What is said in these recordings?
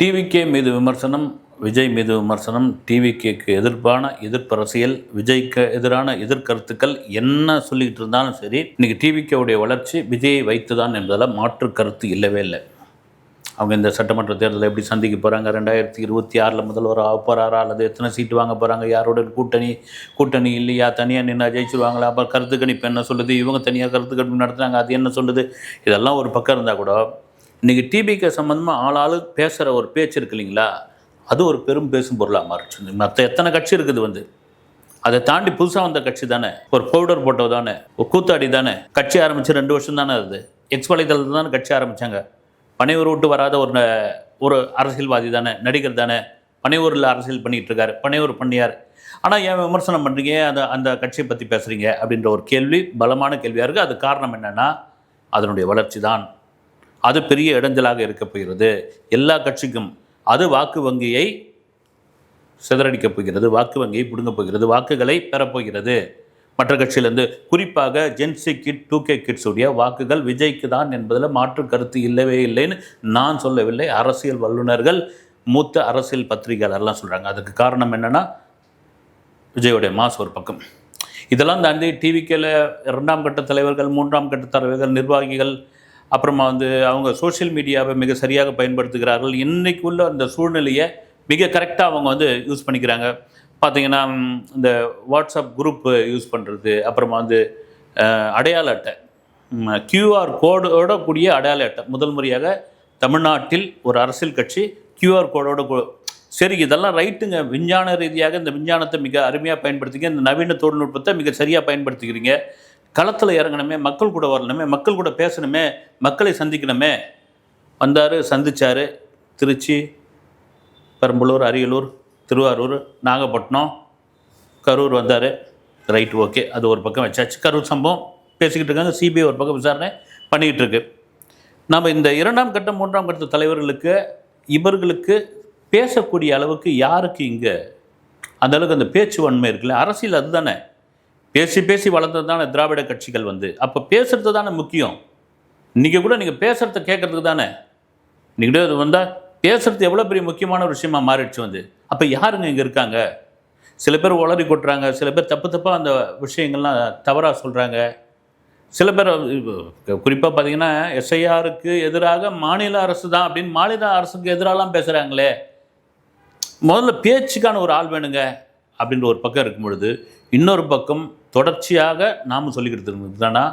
TVK மீது விமர்சனம் விஜய் மீது விமர்சனம் டிவிகேக்கு எதிர்ப்பான எதிர்ப்பு அரசியல் விஜய்க்கு எதிரான எதிர்கருத்துக்கள் என்ன சொல்லிக்கிட்டு இருந்தாலும் சரி இன்னைக்கு டிவிகேவுடைய வளர்ச்சி விஜயை வைத்துதான் என்பதில் மாற்று கருத்து இல்லவே இல்லை. அவங்க இந்த சட்டமன்ற தேர்தலை எப்படி சந்திக்க போகிறாங்க ரெண்டாயிரத்தி இருபத்தி ஆறில் முதல்வர் ஆக போகிறாரா அல்லது எத்தனை சீட்டு வாங்க போகிறாங்க யாரோட கூட்டணி? கூட்டணி இல்லையா? தனியாக நின்று ஜெயிச்சிருவாங்களா? அப்புறம் கருத்து கணிப்பு என்ன சொல்லுது? இவங்க தனியாக கருத்து கணிப்பு நடத்துகிறாங்க அது என்ன சொல்லுது? இதெல்லாம் ஒரு பக்கம் இருந்தால் கூட இன்றைக்கி டிபிக்கு சம்மந்தமாக ஆளாளு பேசுகிற ஒரு பேச்சு இருக்கு இல்லைங்களா? அது ஒரு பெரும் பேசும் பொருளாக மாறிச்சு. மற்ற எத்தனை கட்சி இருக்குது வந்து? அதை தாண்டி புதுசாக வந்த கட்சி தானே? ஒரு பவுடர் போட்டோ தானே? ஒரு கூத்தாடி தானே? கட்சி ஆரம்பித்து ரெண்டு வருஷம் தானே அது எக்ஸ் வலைதளத்தில் தானே கட்சி ஆரம்பித்தாங்க பனையூர் விட்டு வராத ஒரு ஒரு அரசியல்வாதி தானே? நடிகர் தானே? பனையூரில் அரசியல் பண்ணிகிட்டு இருக்காரு. பனையூர் பண்ணியார். ஆனால் ஏன் விமர்சனம் பண்ணுறீங்க அந்த அந்த கட்சியை பற்றி பேசுகிறீங்க அப்படின்ற ஒரு கேள்வி பலமான கேள்வியாக இருக்குது அது காரணம் என்னென்னா அதனுடைய வளர்ச்சி தான். அது பெரிய இடைஞ்சலாக இருக்கப் போகிறது. எல்லா கட்சிக்கும் அது வாக்கு வங்கியை சிதறடிக்கப் போகிறது வாக்கு வங்கியை பிடுங்கப் போகிறது வாக்குகளை பெறப்போகிறது மற்ற கட்சியிலேருந்து குறிப்பாக Gen Z kid two K கிட்ஸுடைய வாக்குகள் விஜய்க்கு தான் என்பதில் மாற்று கருத்து இல்லவே இல்லைன்னு நான் சொல்லவில்லை. அரசியல் வல்லுநர்கள் மூத்த அரசியல் பத்திரிகையாளர்லாம் சொல்கிறாங்க அதுக்கு காரணம் என்னென்னா விஜயோடைய மாஸ் ஒரு பக்கம். இதெல்லாம் தாண்டி டிவிக்கில் இரண்டாம் கட்ட தலைவர்கள் மூன்றாம் கட்ட தலைவர்கள் நிர்வாகிகள் அப்புறமா வந்து அவங்க சோஷியல் மீடியாவை மிக சரியாக பயன்படுத்துகிறார்கள். இன்னைக்கு உள்ள அந்த சூழ்நிலையை மிக கரெக்டாக அவங்க வந்து யூஸ் பண்ணிக்கிறாங்க. பார்த்தீங்கன்னா இந்த வாட்ஸ்அப் குரூப்பு யூஸ் பண்ணுறது அப்புறமா வந்து அடையாள அட்டை. கியூஆர் கோடோட கூடிய அடையாள அட்டை. முதல் முறையாக தமிழ்நாட்டில் ஒரு அரசியல் கட்சி கியூஆர் கோடோட சரி இதெல்லாம் ரைட்டுங்க விஞ்ஞான ரீதியாக இந்த விஞ்ஞானத்தை மிக அருமையாக பயன்படுத்திங்க இந்த நவீன தொழில்நுட்பத்தை மிக சரியாக பயன்படுத்திக்கிறீங்க. களத்தில் இறங்கணுமே மக்கள் கூட வரணுமே மக்கள் கூட பேசணுமே மக்களை சந்திக்கணுமே வந்தார் சந்திச்சார் திருச்சி பெரம்பலூர் அரியலூர் திருவாரூர் நாகப்பட்டினம் கரூர் வந்தார். ரைட் ஓகே அது ஒரு பக்கம் வச்சாச்சு. கரூர் சம்பவம் பேசிக்கிட்டு இருக்காங்க. சிபிஐ ஒரு பக்கம் விசாரணை பண்ணிக்கிட்டு இருக்கு. நம்ம இந்த இரண்டாம் கட்ட மூன்றாம் கட்ட தலைவர்களுக்கு இவர்களுக்கு பேசக்கூடிய அளவுக்கு யாருக்கு இங்கே? அந்த அளவுக்கு அந்த பேச்சு வன்மை இருக்குல்ல? அரசியல் அதுதானே. பேசி பேசி வளர்ந்தது தானே திராவிட கட்சிகள் வந்து. அப்போ பேசுறது தானே முக்கியம். இன்றைக்கி கூட நீங்கள் பேசுகிறத கேட்குறதுக்கு தானே. இன்றைக்கி அது வந்தால் பேசுகிறது எவ்வளோ பெரிய முக்கியமான ஒரு விஷயமா மாறிடுச்சு வந்து. அப்போ யாருங்க இங்கே இருக்காங்க? சில பேர் உளறி கொட்டுறாங்க சில பேர் தப்பு தப்பாக அந்த விஷயங்கள்லாம் தவறாக சொல்கிறாங்க சில பேர் குறிப்பாக பார்த்தீங்கன்னா எஸ்ஐஆருக்கு எதிராக மாநில அரசு தான் அப்படின்னு மாநில அரசுக்கு எதிராகலாம் பேசுகிறாங்களே முதல்ல பேச்சுக்கான ஒரு ஆள் வேணுங்க. அப்படின்ற ஒரு பக்கம் இருக்கும் பொழுது இன்னொரு பக்கம் தொடர்ச்சியாக நாம் சொல்லிக்கிட்டு இருந்ததுன்னா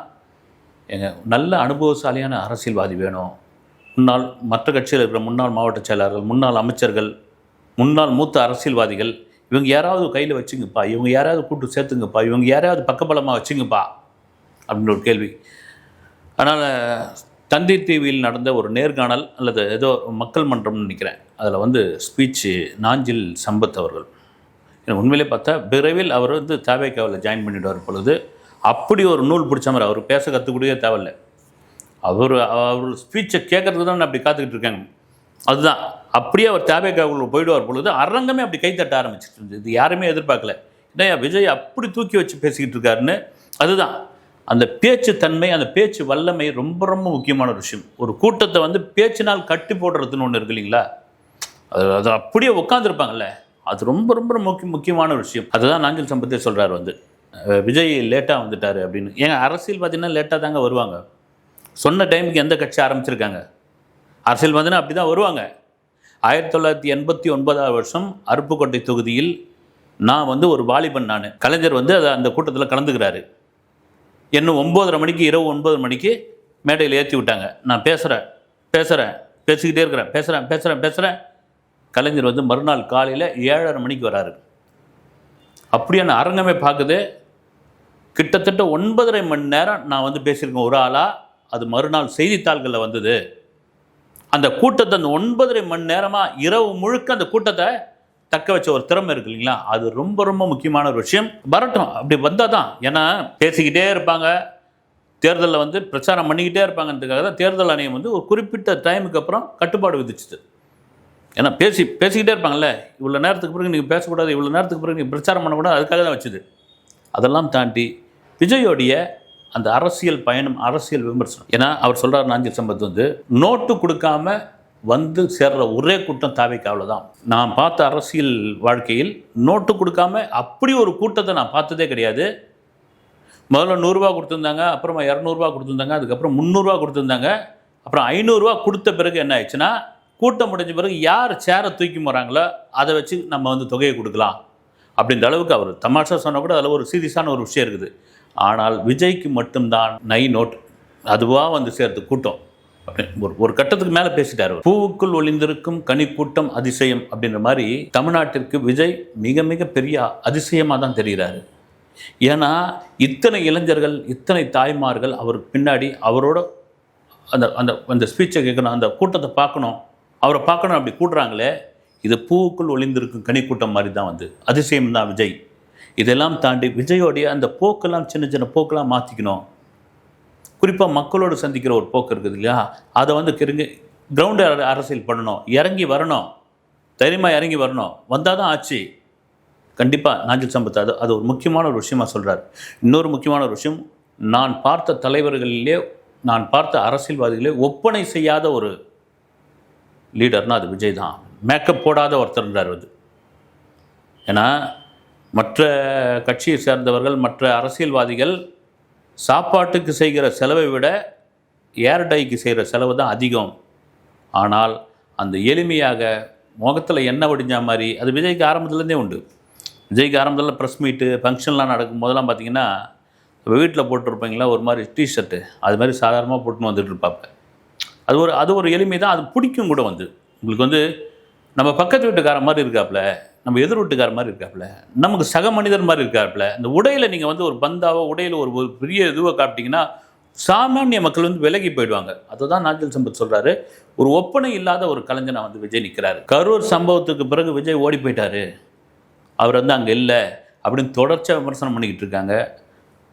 எங்க நல்ல அனுபவசாலியான அரசியல்வாதி வேணும். முன்னாள் மற்ற கட்சியில் இருக்கிற முன்னாள் மாவட்ட செயலாளர்கள் முன்னாள் அமைச்சர்கள் முன்னாள் மூத்த அரசியல்வாதிகள் இவங்க யாராவது கையில் வச்சுங்கப்பா இவங்க யாராவது கூட்டு சேர்த்துங்கப்பா இவங்க யாராவது பக்கபலமாக வச்சுங்கப்பா. அப்படின்ற ஒரு கேள்வி. அதனால் தந்தி டிவியில் நடந்த ஒரு நேர்காணல் அல்லது ஏதோ மக்கள் மன்றம்னு நினைக்கிறேன். அதில் வந்து ஸ்பீச்சு நாஞ்சில் சம்பத் அவர்கள். உண்மையிலே பார்த்தா விரைவில் அவர் வந்து தாவேக்காவில் ஜாயின் பண்ணிவிடுவார் பொழுது அப்படி ஒரு நூல் பிடிச்ச மாதிரி அவர் பேச கற்றுக்கூடிய தேவையில்லை. அவர் அவர் ஸ்பீச்சை கேட்கறதுக்கு தான் அப்படி காத்துக்கிட்டு இருக்காங்க. அதுதான். அப்படியே அவர் தேவைக்காவுக்குள்ள போயிடுவார் பொழுது அரங்கமே அப்படி கைத்தட்ட ஆரம்பிச்சிட்டு இருந்தது இது யாருமே எதிர்பார்க்கல. ஏன்னா விஜய் அப்படி தூக்கி வச்சு பேசிக்கிட்டு இருக்காருன்னு அதுதான். அந்த பேச்சு தன்மை அந்த பேச்சு வல்லமை ரொம்ப ரொம்ப முக்கியமான ஒரு விஷயம். ஒரு கூட்டத்தை வந்து பேச்சினால் கட்டி போடுறதுன்னு ஒன்று இருக்கு இல்லைங்களா? அது அது அப்படியே உட்காந்துருப்பாங்கல்ல அது ரொம்ப ரொம்ப முக்கிய முக்கியமான ஒரு விஷயம். அதுதான் நாஞ்சல் சம்பத்தே சொல்கிறார் வந்து. விஜய் லேட்டாக வந்துட்டார் அப்படின்னு. ஏங்க அரசியல் பார்த்தீங்கன்னா லேட்டாக தாங்க வருவாங்க. சொன்ன டைமுக்கு எந்த கட்சி ஆரம்பிச்சிருக்காங்க? அரசியல் பார்த்தீங்கன்னா அப்படி தான் வருவாங்க. ஆயிரத்தி தொள்ளாயிரத்தி எண்பத்தி ஒன்பதாவது வருஷம் அருப்புக்கோட்டை தொகுதியில் நான் வந்து ஒரு வாலிபன் நான். கலைஞர் வந்து அதை அந்த கூட்டத்தில் கலந்துக்கிறாரு. என்ன ஒம்போதரை மணிக்கு இரவு ஒன்பது மணிக்கு மேடையில் ஏற்றி விட்டாங்க. நான் பேசுகிறேன் பேசுகிறேன் பேசிக்கிட்டே இருக்கிறேன். பேசுகிறேன் பேசுகிறேன் பேசுகிறேன் கலைஞர் வந்து மறுநாள் காலையில் ஏழரை மணிக்கு வராரு. அப்படியான அரங்கமே பார்க்குது. கிட்டத்தட்ட ஒன்பதரை மணி நேரம் நான் வந்து பேசியிருக்கேன். ஒரு ஆளாக அது மறுநாள் செய்தித்தாள்களில் வந்தது. அந்த கூட்டத்தை அந்த ஒன்பதரை மணி நேரமாக இரவு முழுக்க அந்த கூட்டத்தை தக்க வச்ச ஒரு திறமை இருக்கு இல்லைங்களா? அது ரொம்ப ரொம்ப முக்கியமான ஒரு விஷயம். வரட்டும். அப்படி வந்தால் தான். ஏன்னா பேசிக்கிட்டே இருப்பாங்க. தேர்தலில் வந்து பிரச்சாரம் பண்ணிக்கிட்டே இருப்பாங்கன்றதுக்காக தான் தேர்தல் ஆணையம் வந்து ஒரு குறிப்பிட்ட டைமுக்கு அப்புறம் கட்டுப்பாடு விதிச்சுது. ஏன்னா பேசி பேசிக்கிட்டே இருப்பாங்கல்ல இவ்வளோ நேரத்துக்கு பிறகு நீங்கள் பேசக்கூடாது இவ்வளோ நேரத்துக்கு பிறகு நீங்கள் பிரச்சாரம் பண்ணக்கூடாது அதுக்காக தான் வச்சுது. அதெல்லாம் தாண்டி விஜயோடைய அந்த அரசியல் பயணம் அரசியல் விமர்சனம். ஏன்னா அவர் சொல்கிறார் நாஞ்சில் சம்பத் வந்து நோட்டு கொடுக்காம வந்து சேர்ற ஒரே கூட்டம் தாவைக்காவில் தான் நான் பார்த்த அரசியல் வாழ்க்கையில் நோட்டு கொடுக்காம அப்படி ஒரு கூட்டத்தை நான் பார்த்ததே கிடையாது. முதல்ல நூறுரூவா கொடுத்துருந்தாங்க அப்புறமா இரநூறுவா கொடுத்துருந்தாங்க அதுக்கப்புறம் முந்நூறுரூவா கொடுத்துருந்தாங்க அப்புறம் ஐநூறுரூவா கொடுத்த பிறகு என்ன ஆயிடுச்சுன்னா கூட்டம் முடிஞ்ச பிறகு யார் சேரை தூக்கி போகிறாங்களோ அதை வச்சு நம்ம வந்து தொகையை கொடுக்கலாம். அப்படின்ற அளவுக்கு அவர் தமாஷா சொன்னால் கூட அதில் ஒரு சீரியஸான ஒரு விஷயம் இருக்குது. ஆனால் விஜய்க்கு மட்டும்தான் நை நோட் அதுவாக வந்து சேர்த்து கூட்டம். அப்படி ஒரு ஒரு கட்டத்துக்கு மேலே பேசிட்டார் பூவுக்குள் ஒளிந்திருக்கும் கனி கூட்டம் அதிசயம் அப்படின்ற மாதிரி தமிழ்நாட்டிற்கு விஜய் மிக மிக பெரிய அதிசயமாக தான் தெரிகிறாரு. ஏன்னா இத்தனை இளைஞர்கள் இத்தனை தாய்மார்கள் அவருக்கு பின்னாடி அவரோட அந்த அந்த அந்த ஸ்பீச்சை கேட்கணும் அந்த கூட்டத்தை பார்க்கணும். அவரை பார்க்கணும் அப்படி கூட்டுறாங்களே இது பூவுக்குள் ஒளிந்திருக்கும் கனி கூட்டம் மாதிரி தான் வந்து. அதிசயம் தான் விஜய். இதெல்லாம் தாண்டி விஜயோடைய அந்த போக்கெல்லாம் சின்ன சின்ன போக்கெல்லாம் மாற்றிக்கணும் குறிப்பாக மக்களோடு சந்திக்கிற ஒரு போக்கு இருக்குது இல்லையா? அதை வந்து கிருங்க கிரவுண்டு அரசியல் பண்ணணும். இறங்கி வரணும். தைரியமாக இறங்கி வரணும். வந்தால் தான் ஆச்சு கண்டிப்பாக நாஞ்சில் சம்பத் அது அது ஒரு முக்கியமான ஒரு விஷயமாக சொல்கிறார் இன்னொரு முக்கியமான ஒரு விஷயம் நான் பார்த்த தலைவர்களிலே நான் பார்த்த அரசியல்வாதிகளே ஒப்பனை செய்யாத ஒரு லீடர்னா அது விஜய் தான். மேக்கப் போடாத ஒருத்தர்ன்றார் வந்து. ஏன்னா மற்ற கட்சியை சேர்ந்தவர்கள் மற்ற அரசியல்வாதிகள் சாப்பாட்டுக்கு செய்கிற செலவை விட ஏர்டைக்கு செய்கிற செலவு தான் அதிகம். ஆனால் அந்த எளிமையாக முகத்தில் எண்ணெய் வடிஞ்ச மாதிரி அது விஜய்க்கு ஆரம்பத்துலேருந்தே உண்டு. விஜய்க்கு ஆரம்பத்தில் ப்ரெஸ் மீட்டு ஃபங்க்ஷன்லாம் நடக்கும் போதெல்லாம் பார்த்தீங்கன்னா வீட்டில் போட்டிருப்பீங்களா ஒரு மாதிரி டிஷர்ட்டு அது மாதிரி சாதாரணமாக போட்டுன்னு வந்துட்டு இருப்பாப்ப அது ஒரு அது ஒரு எளிமை தான் அது பிடிக்கும் கூட வந்து. உங்களுக்கு வந்து நம்ம பக்கத்து வீட்டுக்கார மாதிரி இருக்காப்புல நம்ம எதிர் வீட்டுக்கார மாதிரி இருக்காப்புல நமக்கு சக மனிதர் மாதிரி இருக்காப்புல இந்த உடையில் நீங்கள் வந்து ஒரு பந்தாவோ உடையில் ஒரு ஒரு பெரிய இதுவோ காட்டிங்கன்னா சாமானிய மக்கள் வந்து விலகி போயிடுவாங்க. அதை தான் நாஞ்சல் சம்பத் சொல்கிறாரு ஒரு ஒப்பனை இல்லாத ஒரு கலைஞனை வந்து விஜய் நிற்கிறாரு கரூர் சம்பவத்துக்கு பிறகு விஜய் ஓடி போயிட்டாரு. அவர் வந்து அங்கே இல்லை அப்படின்னு தொடர்ச்சியாக விமர்சனம் பண்ணிக்கிட்டு இருக்காங்க.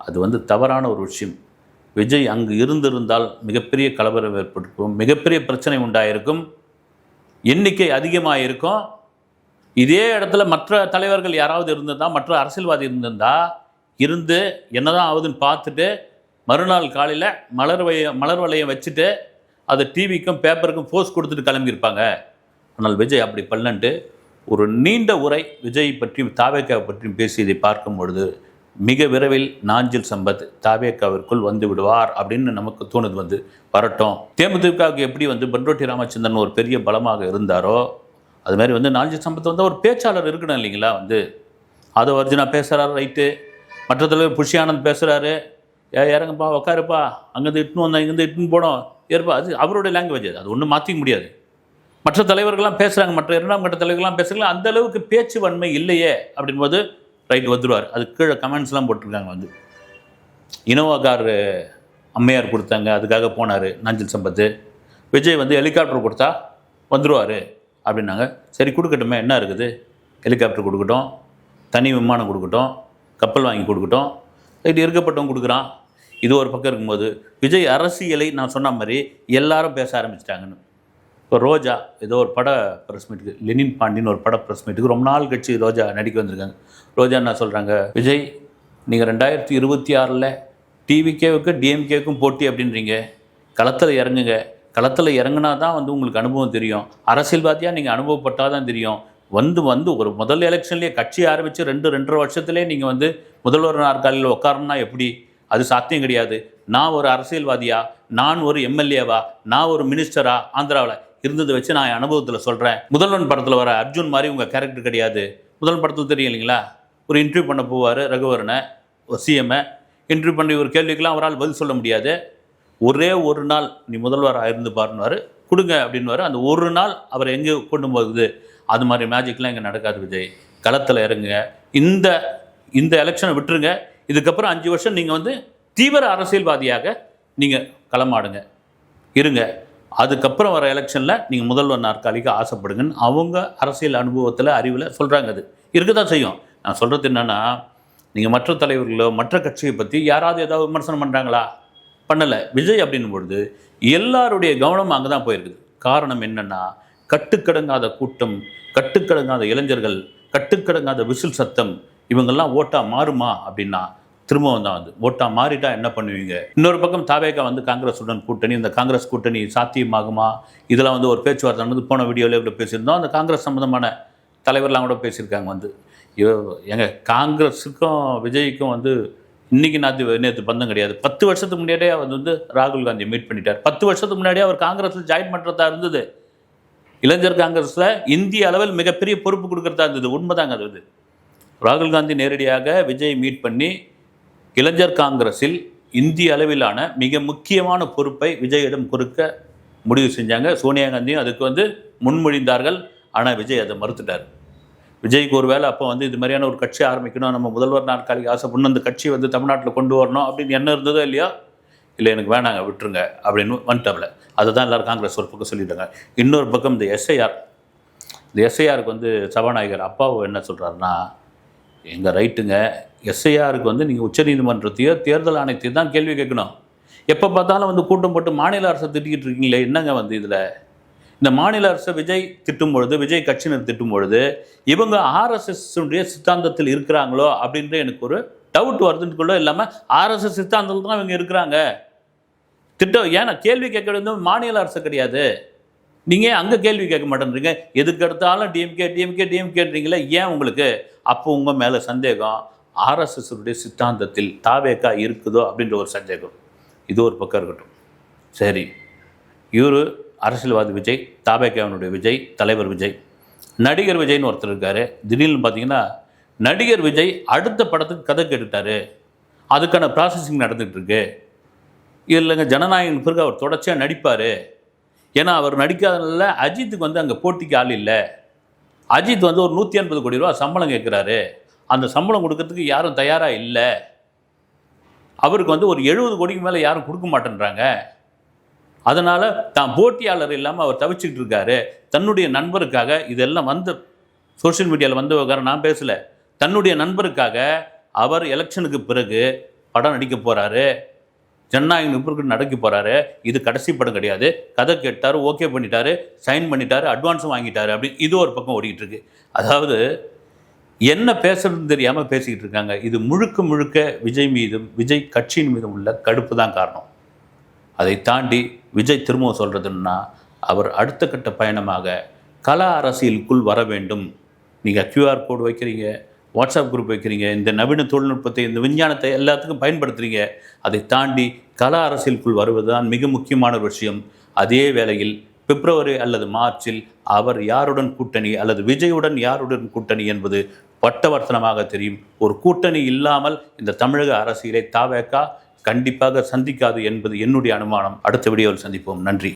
அது வந்து தவறான ஒரு விஷயம். விஜய் அங்கு இருந்திருந்தால் மிகப்பெரிய கலவரம் ஏற்பட்டிருக்கும் மிகப்பெரிய பிரச்சனை உண்டாயிருக்கும் எண்ணிக்கை அதிகமாக இருக்கும் இதே இடத்துல மற்ற தலைவர்கள் யாராவது இருந்திருந்தால் மற்ற அரசியல்வாதி இருந்திருந்தா இருந்து என்னதான் ஆகுதுன்னு பார்த்துட்டு மறுநாள் காலையில் மலர் வய மலர் வளையம் வச்சுட்டு அதை டிவிக்கும் பேப்பருக்கும் போஸ்ட் கொடுத்துட்டு கிளம்பியிருப்பாங்க. ஆனால் விஜய் அப்படி பண்ணன்ட்டு ஒரு நீண்ட உரை விஜய் பற்றியும் தாவேக்காவை பற்றியும் பேசியதை பார்க்கும் பொழுது மிக விரைவில் நாஞ்சில் சம்பத் தாவேக்காவிற்குள் வந்து விடுவார் அப்படின்னு நமக்கு தோணுது வந்து வரட்டும். தேமுதிகவுக்கு எப்படி வந்து பன்ரோட்டி ராமச்சந்திரன் ஒரு பெரிய பலமாக இருந்தாரோ அது மாதிரி வந்து நாஞ்சில் சம்பத் வந்து ஒரு பேச்சாளர் இருக்கணும் இல்லைங்களா வந்து. அதை அர்ஜுனா பேசுகிறாரு ரைட்டு. மற்ற தலைவர் புஷி ஆனந்த் பேசுகிறாரு ஏ இறங்கப்பா உட்காருப்பா அங்கேருந்து இட்டுன்னு வந்தோம் இங்கேருந்து இட்டுன்னு போனோம். ஏற்பா அது அவருடைய லாங்குவேஜ் அது. அது ஒன்றும் மாற்றிக்க முடியாது. மற்ற தலைவர்கள்லாம் பேசுகிறாங்க மற்ற இரண்டாம் கட்ட தலைவர்கள்லாம் பேசுகிறாங்க அந்த அளவுக்கு பேச்சு வன்மை இல்லையே அப்படின்போது ரைட் வந்துடுவார் அது கீழே கமெண்ட்ஸ்லாம் போட்டிருக்காங்க வந்து. இனோவா கார் அம்மையார் கொடுத்தாங்க அதுக்காக போனார் நஞ்சல் சம்பத்து. விஜய் வந்து ஹெலிகாப்டர் கொடுத்தா வந்துடுவார் அப்படின்னாங்க. சரி கொடுக்கட்டுமே என்ன இருக்குது? ஹெலிகாப்டர் கொடுக்கட்டும் தனி விமானம் கொடுக்கட்டும் கப்பல் வாங்கி கொடுக்கட்டும். ரைட்டு இருக்கப்பட்டவங்க கொடுக்குறான். இது ஒரு பக்கம் இருக்கும்போது விஜய் அரசியலை நான் சொன்ன மாதிரி எல்லாரும் பேச ஆரம்பிச்சிட்டாங்கன்னு. இப்போ ரோஜா ஏதோ ஒரு பட ப்ரெஸ் மீட்டுக்கு லெனின் பாண்டின்னு ஒரு பட ப்ரெஸ் மீட்டுக்கு ரொம்ப நாள் கட்சி ரோஜா நடிக்க வந்திருக்காங்க. ரோஜா என்ன சொல்கிறாங்க விஜய் நீங்கள் ரெண்டாயிரத்தி இருபத்தி ஆறில் டிவிகேவுக்கு டிஎம்கேவுக்கும் போட்டி அப்படின்றீங்க. களத்தில் இறங்குங்க. களத்தில் இறங்கினா தான் வந்து உங்களுக்கு அனுபவம் தெரியும். அரசியல்வாதியாக நீங்கள் அனுபவப்பட்டால் தான் தெரியும். வந்து வந்து ஒரு முதல் எலெக்ஷன்லேயே கட்சி ஆரம்பித்து ரெண்டு ரெண்டரை வருஷத்துலேயே நீங்கள் வந்து முதல்வர் நாற்காலியில் உட்காரணும்னா எப்படி? அது சாத்தியம் கிடையாது. நான் ஒரு அரசியல்வாதியா? நான் ஒரு எம்எல்ஏவா நான் ஒரு மினிஸ்டரா ஆந்திராவில் இருந்ததை வச்சு நான் அனுபவத்தில் சொல்கிறேன் முதல்வன் படத்தில் வர அர்ஜுன் மாதிரி உங்கள் கேரக்டர் கிடையாது. முதல் படத்தில் தெரியும் இல்லைங்களா? ஒரு இன்டர்வியூ பண்ண போவார் ரகுவரனை ஒரு சிஎம்மை இன்டர்வியூ பண்ணி ஒரு கேள்விக்கெல்லாம் அவரால் பதில் சொல்ல முடியாது. ஒரே ஒரு நாள் நீ முதல்வராக இருந்து பாருன்னுவார். கொடுங்க அப்படின்னுவார். அந்த ஒரு நாள் அவர் எங்கே கொண்டு போகுது? அது மாதிரி மேஜிக்லாம் இங்கே நடக்காது விஜய். களத்தில் இறங்குங்க. இந்த இந்த எலெக்ஷனை விட்டுருங்க. இதுக்கப்புறம் அஞ்சு வருஷம் நீங்கள் வந்து தீவிர அரசியல்வாதியாக நீங்கள் களமாடுங்க. இருங்க. அதுக்கப்புறம் வர எலெக்ஷனில் நீங்கள் முதல்வர் நாற்காலிக்கு ஆசைப்படுங்கன்னு அவங்க அரசியல் அனுபவத்தில் அறிவில் சொல்கிறாங்க அது. இருக்க தான் செய்யும். நான் சொல்கிறது என்னென்னா நீங்கள் மற்ற தலைவர்களோ மற்ற கட்சியை பற்றி யாராவது ஏதாவது விமர்சனம் பண்ணுறாங்களா பண்ணலை. விஜய் அப்படின் பொழுது எல்லாருடைய கவனம் அங்கே தான் போயிருக்குது. காரணம் என்னென்னா கட்டுக்கடங்காத கூட்டம் கட்டுக்கடங்காத இளைஞர்கள் கட்டுக்கடங்காத விசில் சத்தம் இவங்கெல்லாம் ஓட்டா மாறுமா அப்படின்னா திரும்பவும் தான் வந்து ஓட்டா மாறிட்டா என்ன பண்ணுவீங்க? இன்னொரு பக்கம் தாவேகா வந்து காங்கிரஸுடன் கூட்டணி இந்த காங்கிரஸ் கூட்டணி சாத்தியமாகுமா? இதெல்லாம் வந்து ஒரு பேச்சுவார்த்தை வந்து போன வீடியோவில் கூட பேசியிருந்தோம். அந்த காங்கிரஸ் சம்மந்தமான தலைவர்லாம் கூட பேசியிருக்காங்க வந்து. இவ- எங்க காங்கிரஸுக்கும் விஜய்க்கும் வந்து இன்னைக்கு நாத்து நேற்று பந்தம் கிடையாது. பத்து வருஷத்துக்கு முன்னாடியே அவர் வந்து ராகுல் காந்தியை மீட் பண்ணிட்டார். பத்து வருஷத்துக்கு முன்னாடியே அவர் காங்கிரஸில் ஜாயின் பண்ணுறதா இருந்தது. இளைஞர் காங்கிரஸில் இந்திய அளவில் மிகப்பெரிய பொறுப்பு கொடுக்கறதா இருந்தது. உண்மைதாங்க அது. ராகுல் காந்தி நேரடியாக விஜய் மீட் பண்ணி இளைஞர் காங்கிரஸில் இந்திய அளவிலான மிக முக்கியமான பொறுப்பை விஜயிடம் கொடுக்க முடிவு செஞ்சாங்க. சோனியா காந்தியும் அதுக்கு வந்து முன்மொழிந்தார்கள். ஆனால் விஜய் அதை மறுத்துட்டார். விஜய்க்கு ஒரு வேலை அப்போ வந்து இது மாதிரியான ஒரு கட்சி ஆரம்பிக்கணும். நம்ம முதல்வர் நாற்காலிக்கு ஆசைப்படணும் அந்த கட்சி வந்து தமிழ்நாட்டில் கொண்டு வரணும் அப்படின்னு என்ன இருந்ததோ இல்லையா? இல்லை எனக்கு வேணாங்க விட்டுருங்க அப்படின்னு வந்துட்டாப்ல அதை தான் எல்லோரும் காங்கிரஸ் ஒரு பக்கம் சொல்லிட்டாங்க. இன்னொரு பக்கம் இந்த எஸ்ஐஆர். இந்த எஸ்ஐஆருக்கு வந்து சபாநாயகர் அப்பாவு என்ன சொல்கிறாருன்னா எங்கள் ரைட்டுங்க. எஸ்ஐஆருக்கு வந்து நீங்கள் உச்சநீதிமன்றத்தையோ தேர்தல் ஆணையத்தையோ தான் கேள்வி கேட்கணும். எப்போ பார்த்தாலும் வந்து கூட்டம் போட்டு மாநில அரசை திட்டிக்கிட்டு இருக்கீங்களே என்னங்க வந்து இதில்? இந்த மாநில அரசை விஜய் திட்டும் பொழுது விஜய் கட்சியினர் திட்டும் பொழுது இவங்க ஆர்எஸ்எஸ்னுடைய சித்தாந்தத்தில் இருக்கிறாங்களோ அப்படின்ற எனக்கு ஒரு டவுட் வருதுன்னு இல்லாமல் ஆர்எஸ்எஸ் சித்தாந்தத்தில் தான் இவங்க இருக்கிறாங்க. திட்டம் ஏன்னா கேள்வி கேட்க வேண்டியது மாநில அரசு கிடையாது. நீங்கள் அங்கே கேள்வி கேட்க மாட்டேன்றீங்க? எதுக்கு எடுத்தாலும் டிஎம்கே டிஎம்கே டிஎம்கேன்றீங்களே ஏன் உங்களுக்கு? அப்போ உங்கள் மேலே சந்தேகம் ஆர்எஸ்எஸ்டைய சித்தாந்தத்தில் தாவேக்கா இருக்குதோ அப்படின்ற ஒரு சந்தேகம். இது ஒரு பக்கம் இருக்கட்டும். சரி. இவர் அரசியல்வாதி விஜய் தாபேக்காவினுடைய விஜய் தலைவர் விஜய். நடிகர் விஜய்னு ஒருத்தர் இருக்கார். திடீர்னு பார்த்தீங்கன்னா நடிகர் விஜய் அடுத்த படத்துக்கு கதை கேட்டுட்டாரு. அதுக்கான ப்ராசஸிங் நடந்துகிட்டு இருக்கு. இல்லைங்க ஜனநாயகன் பிறகு அவர் தொடர்ச்சியாக நடிப்பார். ஏன்னா அவர் நடிக்காதனால அஜித்துக்கு வந்து அங்கே போட்டிக்கு ஆள் இல்லை. அஜித் வந்து ஒரு நூற்றி ஐம்பது கோடி ரூபா சம்பளம் கேட்குறாரு அந்த சம்பளம் கொடுக்கறதுக்கு யாரும் தயாராக இல்லை. அவருக்கு வந்து ஒரு எழுபது கோடிக்கு மேலே யாரும் கொடுக்க மாட்டேன்றாங்க. அதனால் தான் போட்டியாளர் இல்லாமல் அவர் தவிச்சிக்கிட்டு இருக்காரு. தன்னுடைய நண்பருக்காக இதெல்லாம் வந்த சோஷியல் மீடியாவில் வந்த விவகாரம் நான் பேசலை. தன்னுடைய நண்பருக்காக அவர் எலெக்ஷனுக்கு பிறகு படம் நடிக்க போகிறாரு ஜனநாயகம் பிறகு நடக்க போகிறாரு இது கடைசி படம் கிடையாது. கதை கேட்டார் ஓகே பண்ணிட்டாரு சைன் பண்ணிட்டாரு அட்வான்ஸும் வாங்கிட்டாரு அப்படி இது ஒரு பக்கம் ஓடிக்கிட்டு இருக்கு. அதாவது என்ன பேசுறதுன்னு தெரியாமல் பேசிக்கிட்டு இருக்காங்க. இது முழுக்க முழுக்க விஜய் மீதும் விஜய் கட்சியின் மீதும் உள்ள கடுப்பு தான் காரணம். அதை தாண்டி விஜய் திரும்பவும் சொல்கிறதுன்னா அவர் அடுத்த கட்ட பயணமாக கலா அரசியலுக்குள் வர வேண்டும். நீங்கள் கியூஆர் கோடு வைக்கிறீங்க. வாட்ஸ்அப் குரூப் வைக்கிறீங்க இந்த நவீன தொழில்நுட்பத்தை இந்த விஞ்ஞானத்தை எல்லாத்துக்கும் பயன்படுத்துகிறீங்க அதை தாண்டி கல அரசியலுக்குள் வருவதுதான் மிக முக்கியமான ஒரு விஷயம். அதே வேளையில் பிப்ரவரி அல்லது மார்ச்சில் அவர் யாருடன் கூட்டணி அல்லது விஜயுடன் யாருடன் கூட்டணி என்பது பட்டவர்த்தனமாக தெரியும். ஒரு கூட்டணி இல்லாமல் இந்த தமிழக அரசியலை தாவேக்கா கண்டிப்பாக சந்திக்காது என்பது என்னுடைய அனுமானம். அடுத்த வீடியோவில் சந்திப்போம். நன்றி.